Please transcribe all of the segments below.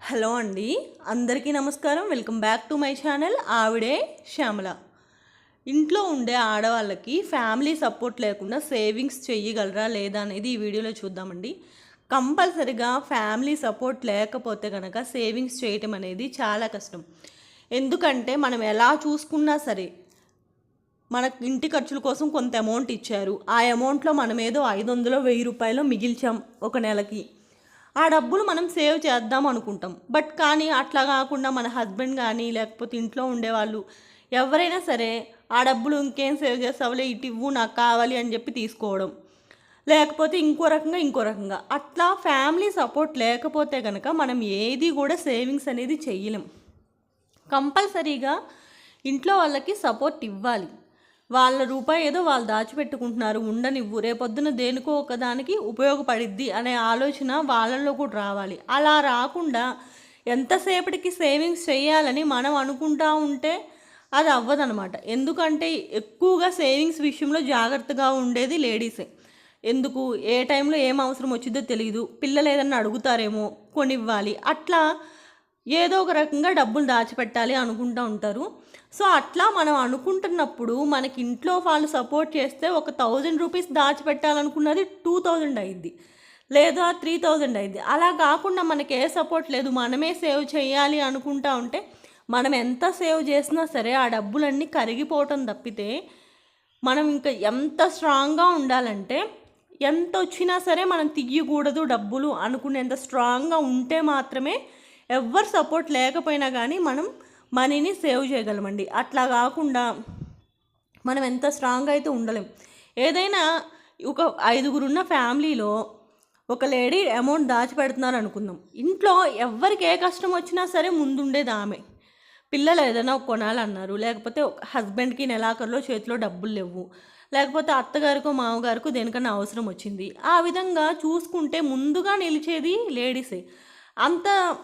Hello అండి. అందరికీ నమస్కారం. Welcome back to my channel. ఆవిడే శ్యామల. ఇంట్లో ఉండే ఆడవాళ్ళకి ఫ్యామిలీ సపోర్ట్ లేకుండా సేవింగ్స్ చేయగలరా లేదా అనేది ఈ వీడియోలో చూద్దామండి. కంపల్సరిగా ఫ్యామిలీ సపోర్ట్ లేకపోతే కనుక సేవింగ్స్ చేయటం అనేది చాలా కష్టం. ఎందుకంటే మనం ఎలా చూసుకున్నా సరే మన ఇంటి ఖర్చుల కోసం కొంత అమౌంట్ ఇచ్చారు. ఆ అమౌంట్లో మనం ఏదో ఐదు వందలు వెయ్యి రూపాయలు మిగిల్చాం ఒక నెలకి. ఆ డబ్బులు మనం సేవ్ చేద్దాం అనుకుంటాం. బట్ కానీ అట్లా కాకుండా మన హస్బెండ్ కానీ లేకపోతే ఇంట్లో ఉండేవాళ్ళు ఎవరైనా సరే ఆ డబ్బులు ఇంకేం సేవ్ చేస్తావులే ఇటు ఇవ్వు నాకు కావాలి అని చెప్పి తీసుకోవడం. లేకపోతే ఇంకో రకంగా ఇంకో రకంగా. అట్లా ఫ్యామిలీ సపోర్ట్ లేకపోతే కనుక మనం ఏది కూడా సేవింగ్స్ అనేది చేయలేం కంపల్సరీగా ఇంట్లో వాళ్ళకి సపోర్ట్ ఇవ్వాలి. వాళ్ళ రూపాయి ఏదో వాళ్ళు దాచిపెట్టుకుంటున్నారు. ఉండనివ్వు. రేపొద్దున దేనికో ఒకదానికి ఉపయోగపడిద్ది అనే ఆలోచన వాళ్ళల్లో కూడా రావాలి. అలా రాకుండా ఎంతసేపటికి సేవింగ్స్ చేయాలని మనం అనుకుంటా ఉంటే అది అవ్వదనమాట ఎందుకంటే ఎక్కువగా సేవింగ్స్ విషయంలో జాగ్రత్తగా ఉండేది లేడీసే. ఎందుకు? ఏ టైంలో ఏం అవసరం వచ్చిందో తెలియదు పిల్లలు ఏదన్నా అడుగుతారేమో కొనివ్వాలి. అట్లా ఏదో ఒక రకంగా డబ్బులు దాచిపెట్టాలి అనుకుంటూ ఉంటారు. సో అట్లా మనం అనుకుంటున్నప్పుడు మనకి ఇంట్లో వాళ్ళు సపోర్ట్ చేస్తే ఒక థౌజండ్ రూపీస్ దాచిపెట్టాలనుకున్నది టూ థౌజండ్ అయింది లేదా త్రీ థౌజండ్ అయింది. అలా కాకుండా మనకి ఏ సపోర్ట్ లేదు. మనమే సేవ్ చేయాలి అనుకుంటా ఉంటే మనం ఎంత సేవ్ చేసినా సరే ఆ డబ్బులన్నీ కరిగిపోవటం తప్పితే మనం ఇంకా ఎంత స్ట్రాంగ్గా ఉండాలంటే ఎంత వచ్చినా సరే మనం తీయకూడదు డబ్బులు అనుకునేంత స్ట్రాంగ్గా ఉంటే మాత్రమే ఎవ్వరు సపోర్ట్ లేకపోయినా కానీ మనం మనీని సేవ్ చేయగలమండి. అట్లా కాకుండా మనం ఎంత స్ట్రాంగ్ అయితే ఉండలేం. ఏదైనా ఒక ఐదుగురున్న ఫ్యామిలీలో ఒక లేడీ అమౌంట్ దాచిపెడుతున్నారు అనుకుందాం. ఇంట్లో ఎవరికి ఏ కష్టం వచ్చినా సరే ముందుండేది ఆమె. పిల్లలు ఏదైనా కొనాలన్నారు. లేకపోతే హస్బెండ్కి నెలాఖరులో చేతిలో డబ్బులు లేవు. లేకపోతే అత్తగారికో మామగారికో దేనికన్నా అవసరం వచ్చింది. ఆ విధంగా చూసుకుంటే ముందుగా నిలిచేది లేడీసే. అంత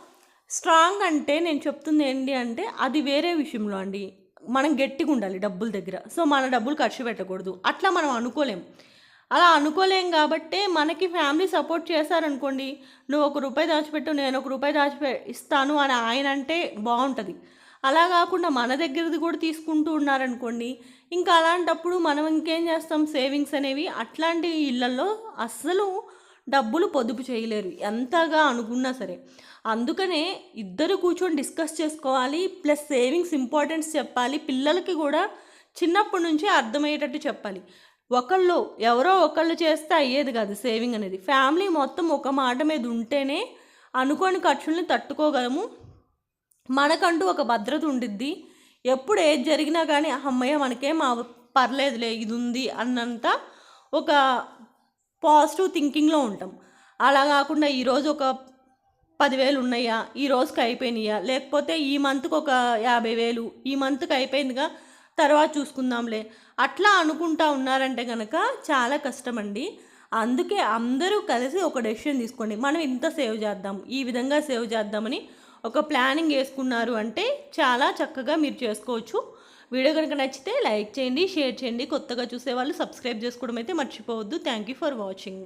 స్ట్రాంగ్ అంటే నేను చెప్తుంది ఏంటి అంటే అది వేరే విషయంలో అండి. మనం గట్టిగా ఉండాలి డబ్బుల దగ్గర. సో మన డబ్బులు ఖర్చు పెట్టకూడదు. అట్లా మనం అనుకోలేం. అలా అనుకోలేం కాబట్టే మనకి ఫ్యామిలీ సపోర్ట్ చేశారనుకోండి నువ్వు ఒక రూపాయి దాచిపెట్టు నేను ఒక రూపాయి దాచిపె ఇస్తాను అని ఆయన అంటే బాగుంటుంది. అలా కాకుండా మన దగ్గరది కూడా తీసుకుంటూ ఉన్నారనుకోండి ఇంకా అలాంటప్పుడు మనం ఇంకేం చేస్తాం? సేవింగ్స్ అనేవి అట్లాంటి ఇళ్ళలో అస్సలు డబ్బులు పొదుపు చేయలేరు. ఎంతగా అనుకున్నా సరే. అందుకనే ఇద్దరు కూర్చొని డిస్కస్ చేసుకోవాలి. ప్లస్ సేవింగ్స్ ఇంపార్టెన్స్ చెప్పాలి. పిల్లలకి కూడా చిన్నప్పటి నుంచి అర్థమయ్యేటట్టు చెప్పాలి. ఒకళ్ళు ఎవరో ఒకళ్ళు చేస్తే అయ్యేది కాదు సేవింగ్ అనేది. ఫ్యామిలీ మొత్తం ఒక మాట మీద ఉంటేనే అనుకోని ఖర్చుల్ని తట్టుకోగలము. మనకంటూ ఒక భద్రత ఉండిద్ది. ఎప్పుడు ఏది జరిగినా కానీ అమ్మయ్య మనకేం పర్లేదులే ఇది ఉంది అన్నంత ఒక పాజిటివ్ థింకింగ్లో ఉంటాం. అలా కాకుండా ఈరోజు ఒక పదివేలు ఉన్నాయా? ఈ రోజుకి అయిపోయినాయా? లేకపోతే ఈ మంత్కి ఒక యాభై వేలు ఈ మంత్కి అయిపోయిందిగా తర్వాత చూసుకుందాంలే. అట్లా అనుకుంటా ఉన్నారంటే కనుక చాలా కష్టమండి. అందుకే అందరూ కలిసి ఒక డెసిషన్ తీసుకోండి. మనం ఇంత సేవ్ చేద్దాం ఈ విధంగా సేవ్ చేద్దామని ఒక ప్లానింగ్ వేసుకున్నారు అంటే చాలా చక్కగా మీరు చేసుకోవచ్చు. వీడియో కనుక నచ్చితే లైక్ చేయండి షేర్ చేయండి. కొత్తగా చూసే వాళ్ళు సబ్స్క్రైబ్ చేసుకోవడం అయితే మర్చిపోవద్దు. Thank you for watching